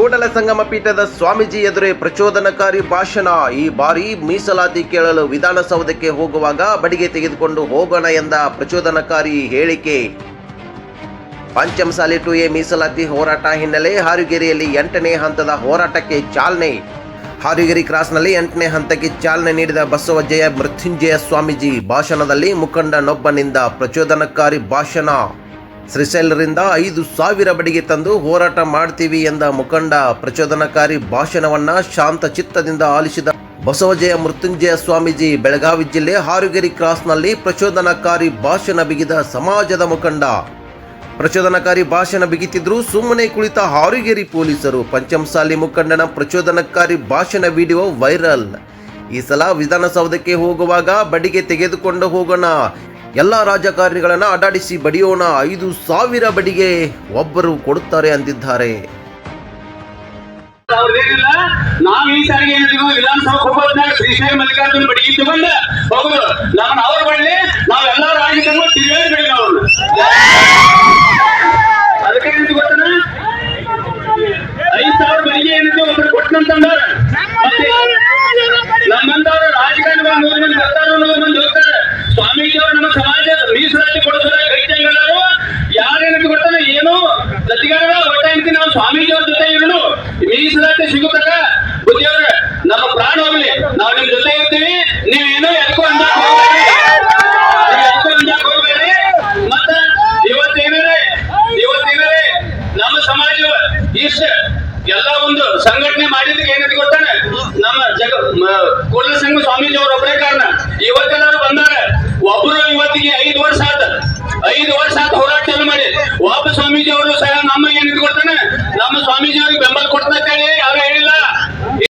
ಕೂಡಲ ಸಂಗಮ ಪೀಠದ ಸ್ವಾಮೀಜಿ ಎದುರೇ ಪ್ರಚೋದನಕಾರಿ ಭಾಷಣ. ಈ ಬಾರಿ ಮೀಸಲಾತಿ ಕೇಳಲು ವಿಧಾನಸೌಧಕ್ಕೆ ಹೋಗುವಾಗ ಬಡಿಗೆ ತೆಗೆದುಕೊಂಡು ಹೋಗೋಣ ಎಂದ ಪ್ರಚೋದನಕಾರಿ ಹೇಳಿಕೆ. ಪಂಚಮಸಾಲಿ ಟು ಎ ಮೀಸಲಾತಿ ಹೋರಾಟ ಹಿನ್ನೆಲೆ ಹಾರಿಗೆರೆಯಲ್ಲಿ ಎಂಟನೇ ಹಂತದ ಹೋರಾಟಕ್ಕೆ ಚಾಲನೆ. ಹಾರಿಗೆರೆ ಕ್ರಾಸ್ನಲ್ಲಿ ಎಂಟನೇ ಹಂತಕ್ಕೆ ಚಾಲನೆ ನೀಡಿದ ಬಸವಜಯ ಮೃತ್ಯುಂಜಯ ಸ್ವಾಮೀಜಿ ಭಾಷಣದಲ್ಲಿ ಮುಖಂಡನೊಬ್ಬನಿಂದ ಪ್ರಚೋದನಕಾರಿ ಭಾಷಣ. ಶ್ರೀಶೈಲರಿಂದ ಐದು ಸಾವಿರ ಬಡಿಗೆ ತಂದು ಹೋರಾಟ ಮಾಡ್ತೀವಿ ಎಂದ ಮುಖಂಡ ಪ್ರಚೋದನಕಾರಿ ಭಾಷಣವನ್ನ ಶಾಂತ ಚಿತ್ತದಿಂದ ಆಲಿಸಿದ ಬಸವಜಯ ಮೃತ್ಯುಂಜಯ ಸ್ವಾಮೀಜಿ ಬೆಳಗಾವಿ ಜಿಲ್ಲೆ ಹಾರುಗೆರೆ ಕ್ರಾಸ್ನಲ್ಲಿ ಪ್ರಚೋದನಕಾರಿ ಭಾಷಣ ಬಿಗಿದ ಸಮಾಜದ ಮುಖಂಡ. ಪ್ರಚೋದನಕಾರಿ ಭಾಷಣ ಬಿಗಿತಿದ್ರು ಸುಮ್ಮನೆ ಕುಳಿತ ಹಾರುಗೆರಿ ಪೊಲೀಸರು. ಪಂಚಮಸಾಲಿ ಮುಖಂಡನ ಪ್ರಚೋದನಕಾರಿ ಭಾಷಣ ವಿಡಿಯೋ ವೈರಲ್. ಈ ಸಲ ವಿಧಾನಸೌಧಕ್ಕೆ ಹೋಗುವಾಗ ಬಡಿಗೆ ತೆಗೆದುಕೊಂಡು ಹೋಗೋಣ. ಎಲ್ಲ ರಾಜಕಾರಣಿಗಳನ್ನ ಅಡಾಡಿಸಿ ಬಡಿಯೋಣ ಐದು ಸಾವಿರ ಬಡಿಗೆ ಒಬ್ಬರು ಕೊಡುತ್ತಾರೆ ಅಂದಿದ್ದಾರೆ. ಅವ್ರದ್ದೇನಿಲ್ಲ ನಾವ್ ಈ ಸಾರಿಗೆ ಏನಿದ್ವಿ, ವಿಧಾನಸಭಾ ಹೋಗೋದ್ನಾಗ ಶ್ರೀಶೈಲ ಮಲ್ಲಿಕಾರ್ಜುನ ಬಡಿಗೆ ತಗೊಂಡ ನಾವು ನಮ್ಮನ್ನ ಅವ್ರ ಬಡ್ಲಿ ನಾವ್ ಎಲ್ಲ ರಾಜಕೀಯ ತಿರುಗಾಡಿ ಬಿಡಿಲ್ಲ ಅವ್ರನ್ನ. ಅದಕ್ಕೆ ಏನಿದೆ ಗೊತ್ತನ? ಐದ್ ಸಾವಿರ ಬಡಿಗೆ ಏನಿದೆ ಒಬ್ರು ಕೊಟ್ಟನಂತಂದಾರ ನಮ್ಮಂತವ್ರ ರಾಜಕಾರಣಿಗಳು ನೂರು ನೂರು ಇಷ್ಟ ಎಲ್ಲ ಒಂದು ಸಂಘಟನೆ ಮಾಡಿದಕ್ಕೆ ಏನಂತ ಗೊತ್ತಾನೆ? ನಮ್ಮ ಜಗ ಕೂಡಲ ಸಂಘ ಸ್ವಾಮೀಜಿ ಅವ್ರ ಒಬ್ಬರೇ ಕಾರಣ. ಇವತ್ತೆಲ್ಲರೂ ಬಂದಾರ. ಒಬ್ರು ಇವತ್ತಿಗೆ ಐದು ವರ್ಷ ಆತ. ಐದು ವರ್ಷ ಆತ ಹೋರಾಟ ಮಾಡಿ. ಒಬ್ಬ ಸ್ವಾಮೀಜಿ ಅವರು ಸಹ ನಮ್ಮ ಏನಿದ್ ಕೊಡ್ತಾನೆ ನಮ್ಮ ಸ್ವಾಮೀಜಿ ಅವ್ರಿಗೆ